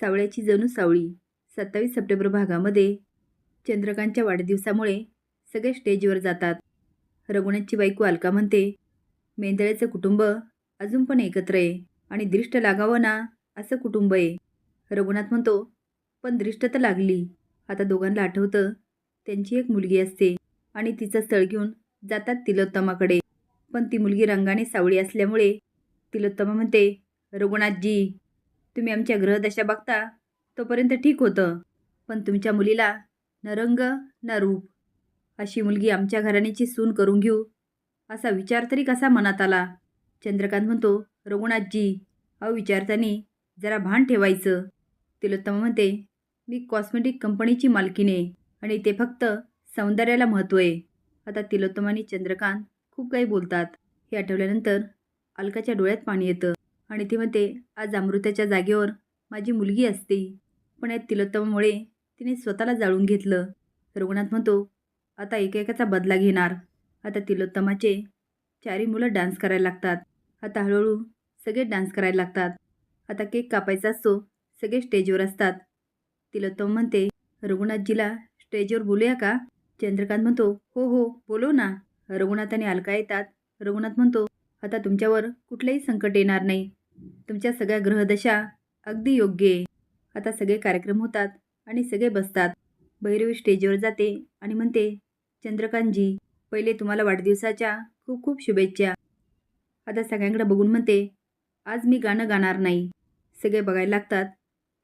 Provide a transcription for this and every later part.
सावळ्याची जणू सावळी. सत्तावीस सप्टेंबर भागामध्ये चंद्रकांतच्या वाढदिवसामुळे सगळे स्टेजवर जातात. रघुनाथची बायको अलका म्हणते मेंदळ्याचं कुटुंब अजून पण एकत्र आहे आणि दृष्ट लागावं ना असं कुटुंब आहे. रघुनाथ म्हणतो पण दृष्ट तर लागली. आता दोघांना आठवतं त्यांची एक मुलगी असते आणि तिचं स्थळ घेऊन जातात तिलोत्तमाकडे. पण ती मुलगी रंगाने सावळी असल्यामुळे तिलोत्तमा म्हणते रघुनाथजी तुम्ही आमच्या ग्रहदशा बघता तोपर्यंत ठीक होतं. पण तुमच्या मुलीला न रंग न रूप. अशी मुलगी आमच्या घराण्याची सून करून घेऊ असा विचार तरी कसा मनात आला? चंद्रकांत म्हणतो रघुनाथजी अहो विचारताना जरा भान ठेवायचं. तिलोत्तमा म्हणते मी कॉस्मेटिक कंपनीची मालकीने आणि ते फक्त सौंदर्याला महत्त्व आहे. आता तिलोत्तम आणि चंद्रकांत खूप काही बोलतात. हे आठवल्यानंतर अलकाच्या डोळ्यात पाणी येतं. आणि ती म्हणते आज अमृताच्या जागेवर माझी मुलगी असते. पण या तिलोत्तमामुळे तिने स्वतःला जाळून घेतलं. रघुनाथ म्हणतो आता एकेकाचा बदला घेणार. आता तिलोत्तमाचे चारी मुलं डान्स करायला लागतात. आता हळूहळू सगळे डान्स करायला लागतात. आता केक कापायचा असतो सगळे स्टेजवर असतात. तिलोत्तम म्हणते रघुनाथजीला स्टेजवर बोलूया का? चंद्रकांत म्हणतो हो हो बोलो ना. रघुनाथ आणि अलका येतात. रघुनाथ म्हणतो आता तुमच्यावर कुठलंही संकट येणार नाही. तुमच्या सगळ्या ग्रहदशा अगदी योग्य आहे. आता सगळे कार्यक्रम होतात आणि सगळे बसतात. भैरवी स्टेजवर जाते आणि म्हणते चंद्रकांतजी पहिले तुम्हाला वाढदिवसाच्या खूप खूप शुभेच्छा. आता सगळ्यांकडे बघून म्हणते आज मी गाणं गाणार नाही. सगळे बघायला लागतात.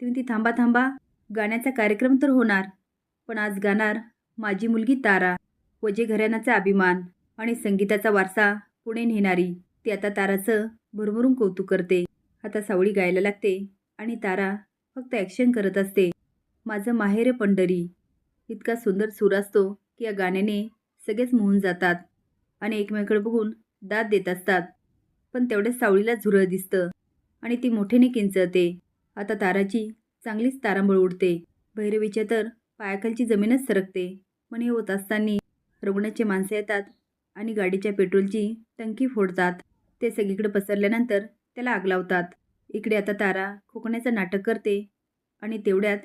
ती थांबा थांबा. गाण्याचा कार्यक्रम तर होणार पण आज गाणार माझी मुलगी तारा. वजे घराण्याचा अभिमान आणि संगीताचा वारसा पुणे नेणारी. ती आता ताराचं भरभरून कौतुक करते. आता सावळी गायला लागते आणि तारा फक्त ॲक्शन करत असते. माझं माहेर पंढरी. इतका सुंदर सूर असतो की या गाण्याने सगळेच मोहून जातात आणि एकमेकडे बघून दाद देत असतात. पण तेवढ्याच सावळीला झुरळ दिसतं आणि ती मोठ्याने किंचळते. आता ताराची चांगलीच तारांबळ उडते. भैरवीच्या तर पायाखालची जमीनच सरकते. पण हे होत असताना रुग्णाचे माणसं येतात आणि गाडीच्या पेट्रोलची टंकी फोडतात. ते सगळीकडे पसरल्यानंतर त्याला आग लावतात. इकडे आता तारा खोकण्याचं नाटक करते आणि तेवढ्यात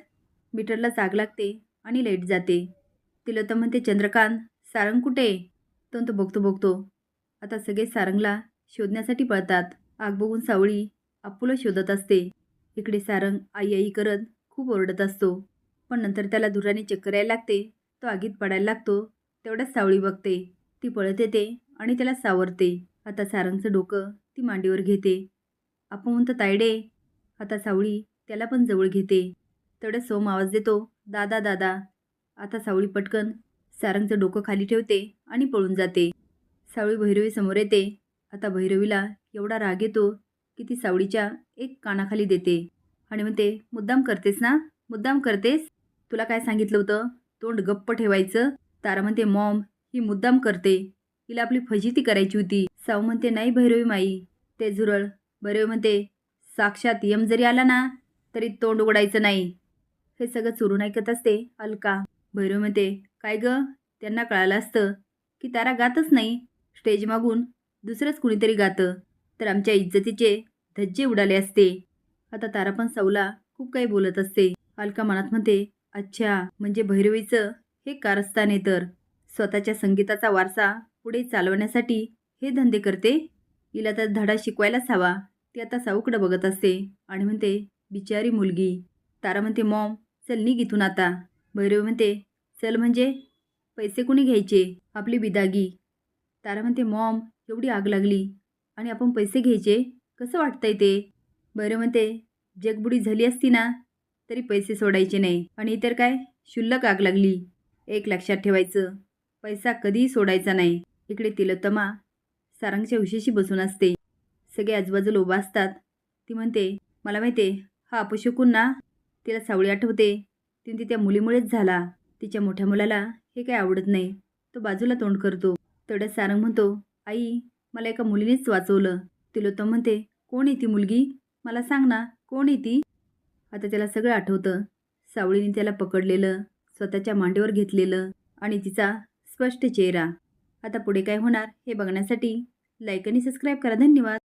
मीटरलाच आग लागते आणि लाइट जाते. तिला तर म्हणते चंद्रकांत सारंग कुठे आहे? तो तो बघतो बघतो. आता सगळे सारंगला शोधण्यासाठी पळतात. आग बघून सावळी अप्पूला शोधत असते. इकडे सारंग आई आई करत खूप ओरडत असतो. पण नंतर त्याला धुराने चक्कर यायला लागते. तो आगीत पडायला लागतो. तेवढ्याच सावळी बघते. ती पळत येते आणि त्याला सावरते. आता सारंगचं डोकं ती मांडीवर घेते. अपवंत तायडे. आता सावळी त्याला पण जवळ घेते. तडे सोम आवाज देतो दादा दादा. आता सावळी पटकन सारंगचं डोकं खाली ठेवते आणि पळून जाते. सावळी भैरवी समोर येते. आता भैरवीला एवढा राग येतो की ती सावळीच्या एक कानाखाली देते आणि म्हणते मुद्दाम करतेस ना? मुद्दाम करतेस? तुला काय सांगितलं होतं? तोंड गप्प ठेवायचं? तारा म्हणते मॉम ही मुद्दाम करते. हिला आपली फजिती करायची होती. साऊ म्हणते नाही भैरवी माई. ते झुरळ भैरवी म्हणते साक्षात यम जरी आला ना तरी तोंड उघडायचं नाही. हे सगळं चुरून ऐकत असते अलका. भैरवी म्हणते काय ग? त्यांना कळालं असतं की तारा गातच नाही. स्टेज मागून दुसरंच कुणीतरी गातं. तर आमच्या इज्जतीचे धज्जे उडाले असते. आता तारा पण सौला खूप काही बोलत असते. अलका मनात म्हणते अच्छा म्हणजे भैरवीचं हे कारस्थान आहे तर. स्वतःच्या संगीताचा वारसा पुढे चालवण्यासाठी हे धंदे करते. हिला तर धडा शिकवायलाच हवा. ती आता साऊकडं बघत असते. आणि म्हणते बिचारी मुलगी. तारा म्हणते मॉम चल निघ इथून आता. भैरव म्हणते चल म्हणजे? पैसे कुणी घ्यायचे? आपली बिदागी. तारा म्हणते मॉम एवढी आग लागली. आणि आपण पैसे घ्यायचे? कसं वाटतंय ते? बरं म्हणते जगबुडी झाली असती ना तरी पैसे सोडायचे नाही. आणि इतर काय? शुल्लक आग लागली. एक लक्षात ठेवायचं. पैसा कधीही सोडायचा नाही. इकडे तिलोत्तमा सारंगच्या उशीशी बसून असते. सगळे आजूबाजूला उभा असतात. ती म्हणते मला माहिती आहे हा अपशकून ना तिला सावळी आठवते. ती त्या मुलीमुळेच झाला. तिच्या मोठ्या मुलाला हे काही आवडत नाही. तो बाजूला तोंड करतो. तेवढ्यात सारंग म्हणतो आई मला एका मुलीनेच वाचवलं. तिलोत्तम म्हणते कोण आहे ती मुलगी? मला सांग ना कोण आहे ती? आता त्याला सगळं आठवतं. सावळीने त्याला पकडलेलं स्वतःच्या मांडीवर घेतलेलं आणि तिचा स्पष्ट चेहरा. आता पुढे काय होणार हे बघण्यासाठी लाईक आणि सबस्क्राईब करा. धन्यवाद.